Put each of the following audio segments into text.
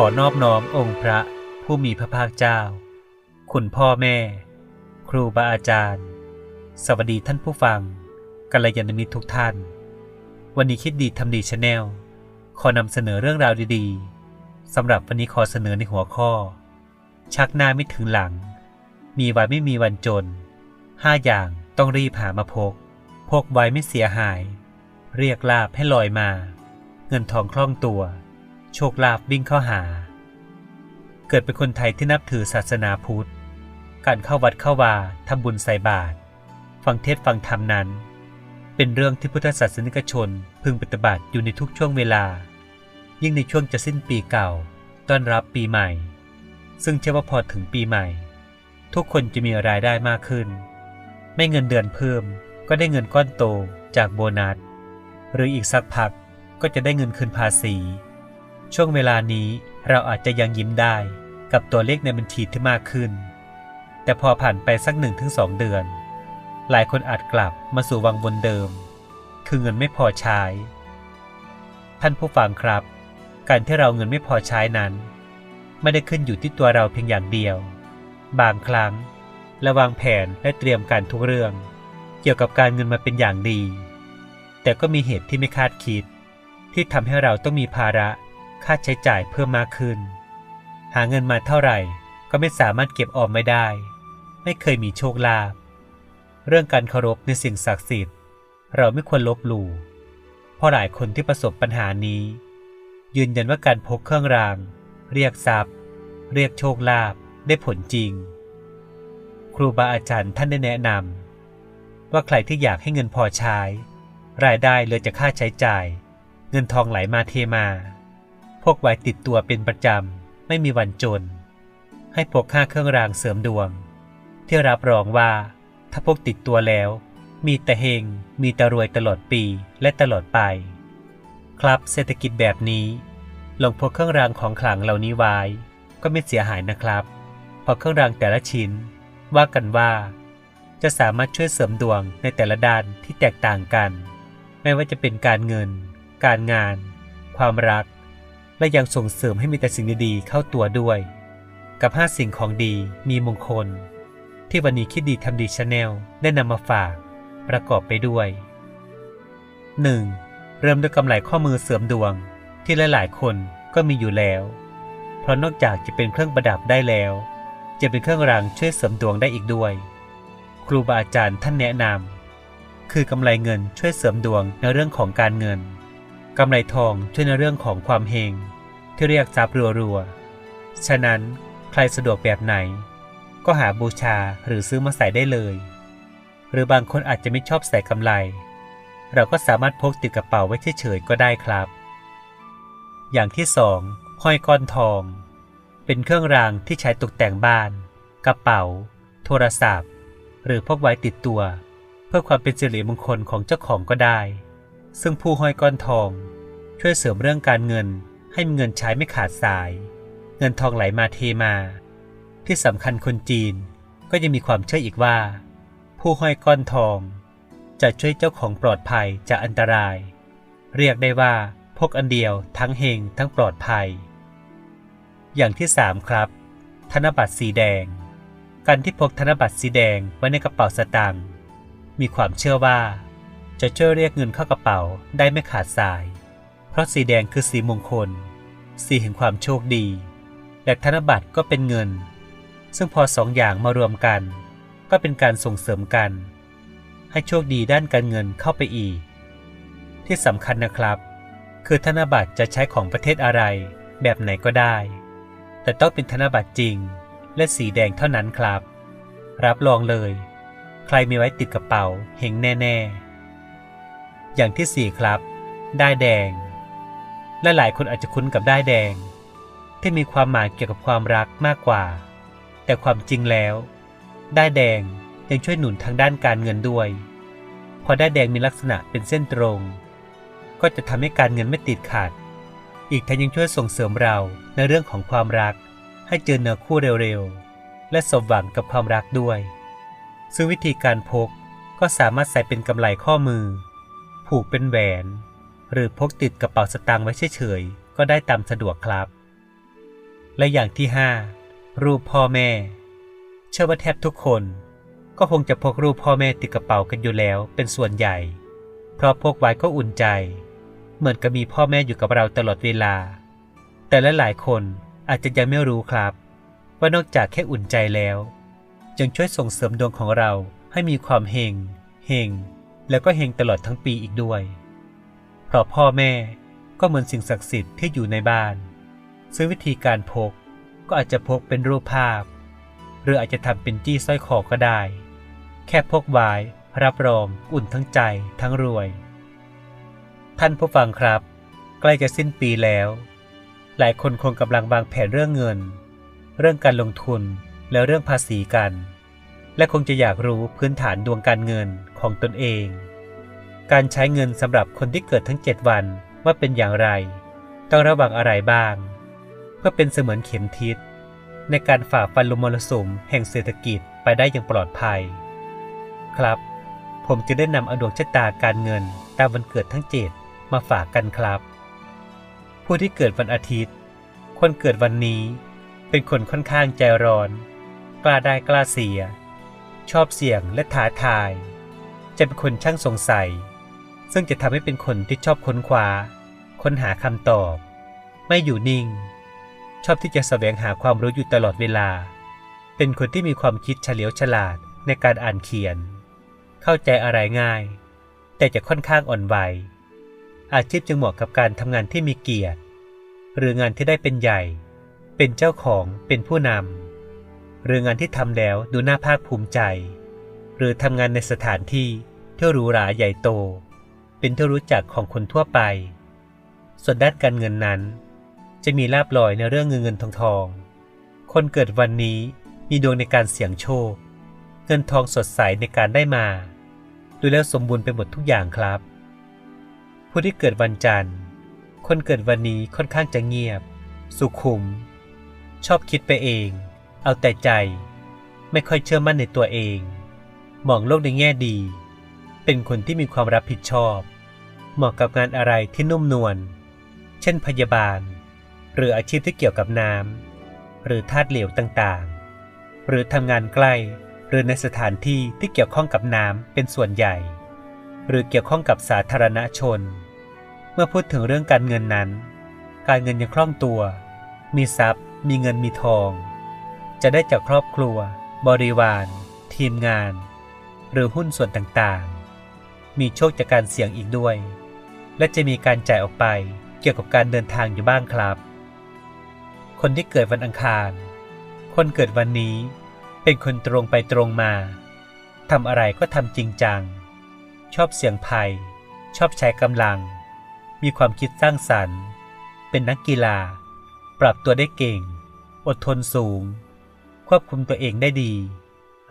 ขอนอบน้อมองค์พระผู้มีพระภาคเจ้า คุณพ่อแม่ ครูบาอาจารย์ สวัสดีท่านผู้ฟังกัลยาณมิตรทุกท่าน วันนี้คิดดีทำดีชาแนลขอนำเสนอเรื่องราวดีๆสำหรับวันนี้ขอเสนอในหัวข้อ ชักหน้าไม่ถึงหลัง มีวันไม่มีวันจนห้าอย่างต้องรีบหามาพก พกไว้ไม่เสียหาย เรียกลาบให้ลอยมา เงินทองคล่องตัว โชคลาภวิ่งเข้าหา เกิดเป็นคนไทยที่นับถือศาสนาพุทธ การเข้าวัดเข้าวาทำบุญใส่บาตรฟังเทศฟังธรรมนั้น เป็นเรื่องที่พุทธศาสนิกชนพึงปฏิบัติอยู่ในทุกช่วงเวลา ยิ่งในช่วงจะสิ้นปีเก่า ต้อนรับปีใหม่ ซึ่งเชื่อว่าพอถึงปีใหม่ ทุกคนจะมีรายได้มากขึ้น ไม่เงินเดือนเพิ่มก็ได้เงินก้อนโตจากโบนัส หรืออีกสักพักก็จะได้เงินคืนภาษี ช่วงเวลานี้เราอาจจะยังยิ้มได้กับตัวเลขในบัญชีที่มากขึ้น แต่พอผ่านไปสักหนึ่งถึงสองเดือน หลายคนอาจกลับมาสู่วังวนเดิม คือเงินไม่พอใช้ ท่านผู้ฟังครับ การที่เราเงินไม่พอใช้นั้น ไม่ได้ขึ้นอยู่ที่ตัวเราเพียงอย่างเดียว บางครั้งเราวางแผนและเตรียมการทุกเรื่อง เกี่ยวกับการเงินมาเป็นอย่างดี แต่ก็มีเหตุที่ไม่คาดคิด ที่ทำให้เราต้องมีภาระ ค่าใช้จ่ายเพิ่มมากขึ้น หาเงินมาเท่าไหร่ก็ไม่สามารถเก็บออมไม่ได้ ไม่เคยมีโชคลาภเรื่องการเคารพในสิ่งศักดิ์สิทธิ์ เราไม่ควรลบหลู่เพราะหลายคนที่ประสบปัญหานี้ ยืนยันว่าการพกเครื่องราง เรียกทรัพย์ เรียกโชคลาภได้ผลจริง ครูบาอาจารย์ท่านได้แนะนำว่าใครที่อยากให้เงินพอใช้ รายได้เหลือจากค่าใช้จ่าย เงินทองไหลมาเทมา พกไว้ติดตัวเป็นประจำ ไม่มีวันจน ให้พกค่าเครื่องรางเสริมดวง ที่รับรองว่า ถ้าพกติดตัวแล้ว มีแต่เฮง มีแต่รวยตลอดปีและตลอดไป ครับเศรษฐกิจแบบนี้ ลงพกเครื่องรางของขลังเหล่านี้ไว้ก็ไม่เสียหายนะครับเพราะเครื่องรางแต่ละชิ้น ว่ากันว่า จะสามารถช่วยเสริมดวงในแต่ละด้านที่แตกต่างกัน ไม่ว่าจะเป็นการเงิน การงาน ความรัก และยังส่งเสริมให้มีแต่สิ่งดีๆเข้าตัวด้วย กับ 5 สิ่งของดีมีมงคล ที่วันนี้คิดดีทำดีชาแนลได้นำมาฝาก ประกอบไปด้วย 1. เริ่มด้วยกำไลข้อมือเสริมดวง ที่หลายๆ คนก็มีอยู่แล้ว เพราะนอกจากจะเป็นเครื่องประดับได้แล้ว จะเป็นเครื่องรางช่วยเสริมดวงได้อีกด้วย ครูบาอาจารย์ท่านแนะนำคือกำไรเงินช่วยเสริมดวงในเรื่องของการเงิน กำไรทองช่วยในเรื่องของความเฮงที่เรียกทรัพย์รัวๆ ฉะนั้นใครสะดวกแบบไหน ก็หาบูชาหรือซื้อมาใส่ได้เลย หรือบางคนอาจจะไม่ชอบใส่กำไร เราก็สามารถพกติดกระเป๋าไว้เฉยๆก็ได้ครับ อย่างที่สองห้อยก้อนทอง เป็นเครื่องรางที่ใช้ตกแต่งบ้าน กระเป๋า โทรศัพท์ หรือพกไว้ติดตัว เพื่อความเป็นสิริมงคลของเจ้าของก็ได้ ซึ่งผู้ห้อยก้อนทอง ช่วยเสริมเรื่องการเงินให้มีเงินใช้ไม่ขาดสาย เงินทองไหลมาเทมา ที่สำคัญคนจีนก็ยังมีความเชื่ออีกว่า ผู้ห้อยก้อนทอง จะช่วยเจ้าของปลอดภัยจากอันตราย เรียกได้ว่าพกอันเดียวทั้งเฮงทั้งปลอดภัย อย่างที่สามครับ ธนบัตรสีแดง การที่พกธนบัตรสีแดงไว้ในกระเป๋าสตางค์มีความเชื่อว่า จะช่วยเรียกเงินเข้ากระเป๋าได้ไม่ขาดสาย เพราะสีแดงคือสีมงคล สีแห่งความโชคดี และธนบัตรก็เป็นเงิน ซึ่งพอสองอย่างมารวมกัน ก็เป็นการส่งเสริมกัน ให้โชคดีด้านการเงินเข้าไปอีก ที่สำคัญนะครับ คือธนบัตรจะใช้ของประเทศอะไร แบบไหนก็ได้ แต่ต้องเป็นธนบัตรจริง และสีแดงเท่านั้นครับ รับรองเลย ใครมีไว้ติดกระเป๋าเฮงแน่ ๆ อย่างที่สี่ครับได้ายแดง และหลายคนอาจจะคุ้นกับได้ายแดง ที่มีความหมายเกี่ยวกับความรักมากกว่า แต่ความจริงแล้วได้ายแดงยังช่วยหนุนทางด้านการเงินด้วยพอได้ายแดงมีลักษณะเป็นเส้นตรง ก็จะทำให้การเงินไม่ติดขัด อีกทั้งยังช่วยส่งเสริมเราในเรื่องของความรัก ให้เจอเนื้อคู่เร็วๆ และสมหวังกับความรักด้วย ซึ่งวิธีการพกก็สามารถใส่เป็นกำไลข้อมือ ผูกเป็นแหวน หรือพกติดกระเป๋าสตางค์ไว้เฉยๆ ก็ได้ตามสะดวกครับ และอย่างที่ห้ารูปพ่อแม่ เชื่อว่าแทบทุกคน ก็คงจะพกรูปพ่อแม่ติดกระเป๋ากันอยู่แล้วเป็นส่วนใหญ่ เพราะพกไว้ก็อุ่นใจ เหมือนกับมีพ่อแม่อยู่กับเราตลอดเวลา แต่และหลายคนอาจจะยังไม่รู้ครับ ว่านอกจากแค่อุ่นใจแล้วยังช่วยส่งเสริมดวงของเราให้มีความเฮงเฮง แล้วก็เฮงตลอดทั้งปีอีกด้วย เพราะพ่อแม่ก็เหมือนสิ่งศักดิ์สิทธิ์ที่อยู่ในบ้าน ซึ่งวิธีการพกก็อาจจะพกเป็นรูปภาพ หรืออาจจะทำเป็นจี้สร้อยคอก็ได้ แค่พกไว้รับรองอุ่นทั้งใจทั้งรวย ท่านผู้ฟังครับ ใกล้จะสิ้นปีแล้ว หลายคนคงกำลังวางแผนเรื่องเงิน เรื่องการลงทุนและเรื่องภาษีกัน และคงจะอยากรู้พื้นฐานดวงการเงินของตนเอง การใช้เงินสำหรับคนที่เกิดทั้ง 7 วันว่าเป็นอย่างไร ต้องระวังอะไรบ้าง เพื่อเป็นเสมือนเข็มทิศ ในการฝ่าฟันลมมรสุมแห่งเศรษฐกิจไปได้อย่างปลอดภัย ครับ ผมจะได้นำอดวงชะตาการเงินตามวันเกิดทั้งเจ็ดมาฝากกันครับ ผู้ที่เกิดวันอาทิตย์ คนเกิดวันนี้เป็นคนค่อนข้างใจร้อน กล้าได้กล้าเสีย ชอบเสี่ยงและท้าทาย จะเป็นคนช่างสงสัย ซึ่งจะทำให้เป็นคนที่ชอบค้นคว้า ค้นหาคำตอบ ไม่อยู่นิ่ง ชอบที่จะแสวงหาความรู้อยู่ตลอดเวลา เป็นคนที่มีความคิดเฉลียวฉลาดในการอ่านเขียน เข้าใจอะไรง่าย แต่จะค่อนข้างอ่อนไหวอาชีพจึงเหมาะกับการทำงานที่มีเกียรติ หรืองานที่ได้เป็นใหญ่ เป็นเจ้าของเป็นผู้นำ หรืองานที่ทำแล้วดูน่าภาคภูมิใจ หรือทำงานในสถานที่ที่หรูหราใหญ่โต เป็นที่รู้จักของคนทั่วไป ส่วนด้านการเงินนั้น จะมีลาบลอยในเรื่องเงินเงินทองทอง คนเกิดวันนี้มีดวงในการเสี่ยงโชค เงินทองสดใสในการได้มา ดูแล้วสมบูรณ์ไปหมดทุกอย่างครับ ผู้ที่เกิดวันจันทร์ คนเกิดวันนี้ค่อนข้างจะเงียบ สุขุม ชอบคิดไปเอง เอาแต่ใจ ไม่ค่อยเชื่อมั่นในตัวเอง มองโลกในแง่ดี เป็นคนที่มีความรับผิดชอบ เหมาะกับงานอะไรที่นุ่มนวล เช่นพยาบาล หรืออาชีพที่เกี่ยวกับน้ำ หรือธาตุเหลวต่างๆ หรือทำงานใกล้หรือในสถานที่ที่เกี่ยวข้องกับน้ำเป็นส่วนใหญ่ หรือเกี่ยวข้องกับสาธารณชน เมื่อพูดถึงเรื่องการเงินนั้น การเงินยังคล่องตัว มีทรัพย์ มีเงินมีทอง จะได้จากครอบครัว บริวาร ทีมงาน หรือหุ้นส่วนต่างๆ มีโชคจากการเสี่ยงอีกด้วย และจะมีการจ่ายออกไปเกี่ยวกับการเดินทางอยู่บ้างครับ คนที่เกิดวันอังคาร คนเกิดวันนี้เป็นคนตรงไปตรงมาทำอะไรก็ทำจริงจัง ชอบเสี่ยงภัย ชอบใช้กำลัง มีความคิดสร้างสรรค์ เป็นนักกีฬา ปรับตัวได้เก่ง อดทนสูง ควบคุมตัวเองได้ดี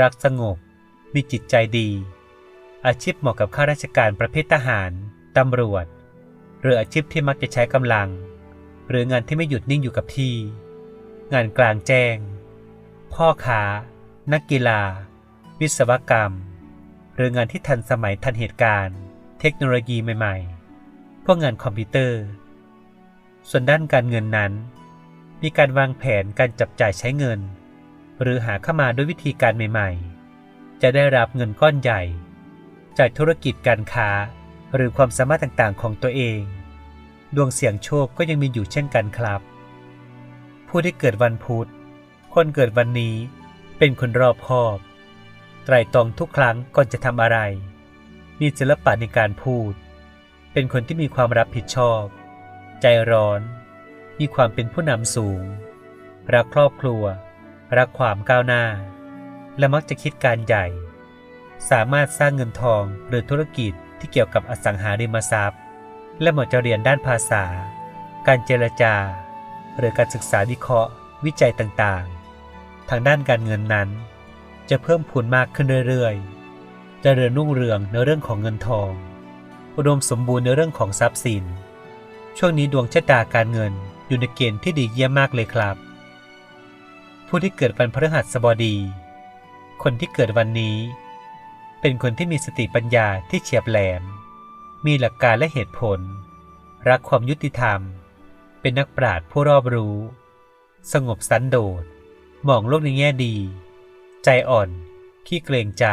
รักสงบ มีจิตใจดี อาชีพเหมาะกับข้าราชการประเภททหาร ตำรวจ หรืออาชีพที่มักจะใช้กำลัง หรืองานที่ไม่หยุดนิ่งอยู่กับที่ งานกลางแจ้ง พ่อค้า นักกีฬา วิศวกรรม หรืองานที่ทันสมัยทันเหตุการณ์ เทคโนโลยีใหม่ ๆ พวกงานคอมพิวเตอร์ ส่วนด้านการเงินนั้น มีการวางแผนการจับจ่ายใช้เงิน หรือหาเข้ามาด้วยวิธีการใหม่ๆ จะได้รับเงินก้อนใหญ่ จากธุรกิจการค้า หรือความสามารถต่างๆของตัวเอง ดวงเสี่ยงโชคก็ยังมีอยู่เช่นกันครับ ผู้ที่เกิดวันพุธ คนเกิดวันนี้เป็นคนรอบคอบ ไตรตรองทุกครั้งก่อนจะทำอะไร มีศิลปะในการพูด เป็นคนที่มีความรับผิดชอบ ใจร้อน มีความเป็นผู้นำสูง รักครอบครัว รักความก้าวหน้า และมักจะคิดการใหญ่ สามารถสร้างเงินทองหรือธุรกิจที่เกี่ยวกับอสังหาริมทรัพย์ และเหมาะจะเรียนด้านภาษา การเจรจา หรือการศึกษาวิเคราะห์ วิจัยต่างๆ ทางด้านการเงินนั้น จะเพิ่มพูนมากขึ้นเรื่อยๆเริญรุ่งเรืองในเรื่องของเงินทอง อุดมสมบูรณ์ในเรื่องของทรัพย์สิน ช่วงนี้ดวงชะตาการเงินอยู่ในเกณฑ์ที่ดีเยี่ยมมากเลยครับ ผู้ที่เกิดวันพฤหัสบดี คนที่เกิดวันนี้ เป็นคนที่มีสติปัญญาที่เฉียบแหลม มีหลักการและเหตุผล รักความยุติธรรม เป็นนักปราชญ์ผู้รอบรู้ สงบสันโดษมองโลกในแง่ดี ใจอ่อน ขี้เกรงใจ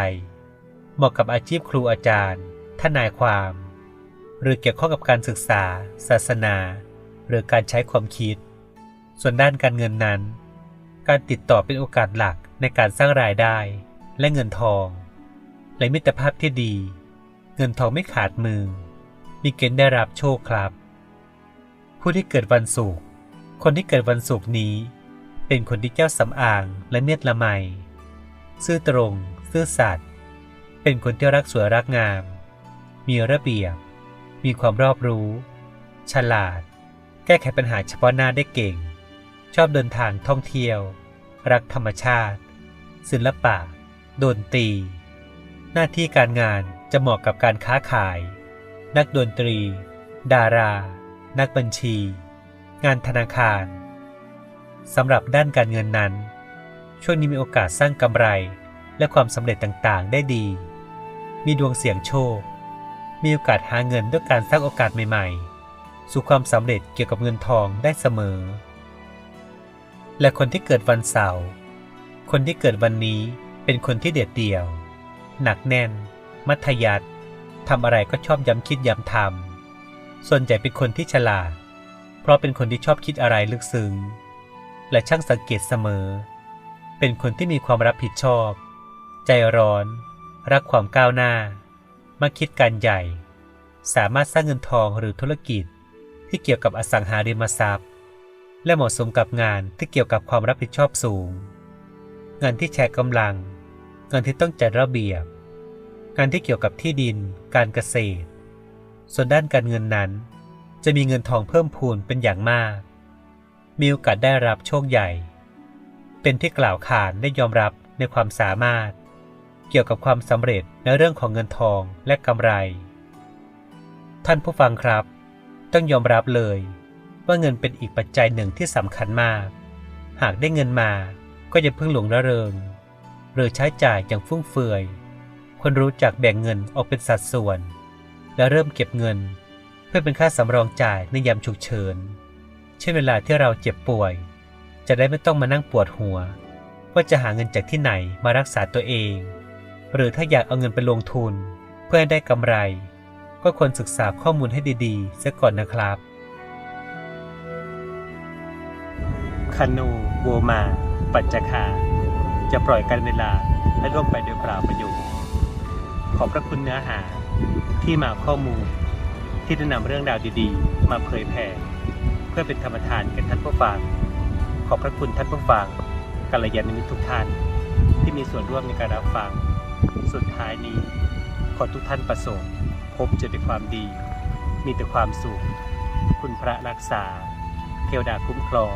เหมาะกับอาชีพครูอาจารย์ ทนายความ หรือเกี่ยวข้องกับการศึกษา ศาสนา หรือการใช้ความคิด ส่วนด้านการเงินนั้น การติดต่อเป็นโอกาสหลักในการสร้างรายได้ และเงินทอง และมิตรภาพที่ดี เงินทองไม่ขาดมือ มีเกณฑ์ได้รับโชคครับ ผู้ที่เกิดวันศุกร์คนที่เกิดวันศุกร์นี้ เป็นคนที่เจ้าสำอางและเมียดละไมซื่อตรง ซื่อสัตย์เป็นคนที่รักสวยรักงาม มีระเบียบ มีความรอบรู้ ฉลาด แก้ไขปัญหาเฉพาะหน้าได้เก่ง ชอบเดินทางท่องเที่ยว รักธรรมชาติ ศิลปะดนตรีหน้าที่การงานจะเหมาะกับการค้าขาย นักดนตรี ดารา นักบัญชี งานธนาคารสำหรับด้านการเงินนั้น ช่วงนี้มีโอกาสสร้างกำไรและความสำเร็จต่างๆ ได้ดี มีดวงเสี่ยงโชค มีโอกาสหาเงินด้วยการสร้างโอกาสใหม่ๆ สู่ความสำเร็จเกี่ยวกับเงินทองได้เสมอ และคนที่เกิดวันเสาร์คนที่เกิดวันนี้เป็นคนที่เด็ดเดี่ยว หนักแน่น มัธยัติทำอะไรก็ชอบย้ำคิดย้ำทำส่วนใหญ่เป็นคนที่ฉลาด เพราะเป็นคนที่ชอบคิดอะไรลึกซึ้งและช่างสังเกตเสมอ เป็นคนที่มีความรับผิดชอบ ใจร้อน รักความก้าวหน้ามาคิดการใหญ่ สามารถสร้างเงินทองหรือธุรกิจที่เกี่ยวกับอสังหาริมทรัพย์ และเหมาะสมกับงานที่เกี่ยวกับความรับผิดชอบสูง งานที่ใช้กำลัง งานที่ต้องจัดระเบียบ งานที่เกี่ยวกับที่ดิน การเกษตร ส่วนด้านการเงินนั้น จะมีเงินทองเพิ่มพูนเป็นอย่างมาก มีโอกาสได้รับโชคใหญ่ เป็นที่กล่าวขานได้ยอมรับในความสามารถ เกี่ยวกับความสำเร็จในเรื่องของเงินทองและกำไร ท่านผู้ฟังครับ ต้องยอมรับเลย ว่าเงินเป็นอีกปัจจัยหนึ่งที่สำคัญมาก หากได้เงินมาก็อย่าเพิ่งหลงระเริง หรือใช้จ่ายอย่างฟุ่มเฟือยควรรู้จักแบ่งเงินออกเป็นสัดส่วน และเริ่มเก็บเงิน เพื่อเป็นค่าสำรองจ่ายในยามฉุกเฉิน เช่นเวลาที่เราเจ็บป่วย จะได้ไม่ต้องมานั่งปวดหัว ว่าจะหาเงินจากที่ไหนมารักษาตัวเอง หรือถ้าอยากเอาเงินไปลงทุน เพื่อให้ได้กำไร ก็ควรศึกษาข้อมูลให้ดีๆเสียก่อนนะครับ คานูโวมา ปัจจคา จะปล่อยกันเวลาให้ล่วงไปโดยเปล่าประโยชน์ ขอบพระคุณเนื้อหาที่มาข้อมูล ที่ได้นำเรื่องราวดีๆ มาเผยแผ่เพื่อเป็นธรรมทานแก่ท่านผู้ฟัง ขอบพระคุณท่านผู้ฟังกัลยาณมิตรทุกท่าน ที่มีส่วนร่วมในการรับฟัง สุดท้ายนี้ ขอทุกท่านประสงค์พบเจอแต่ความดี มีแต่ความสุข คุณพระรักษา เทวดาคุ้มครอง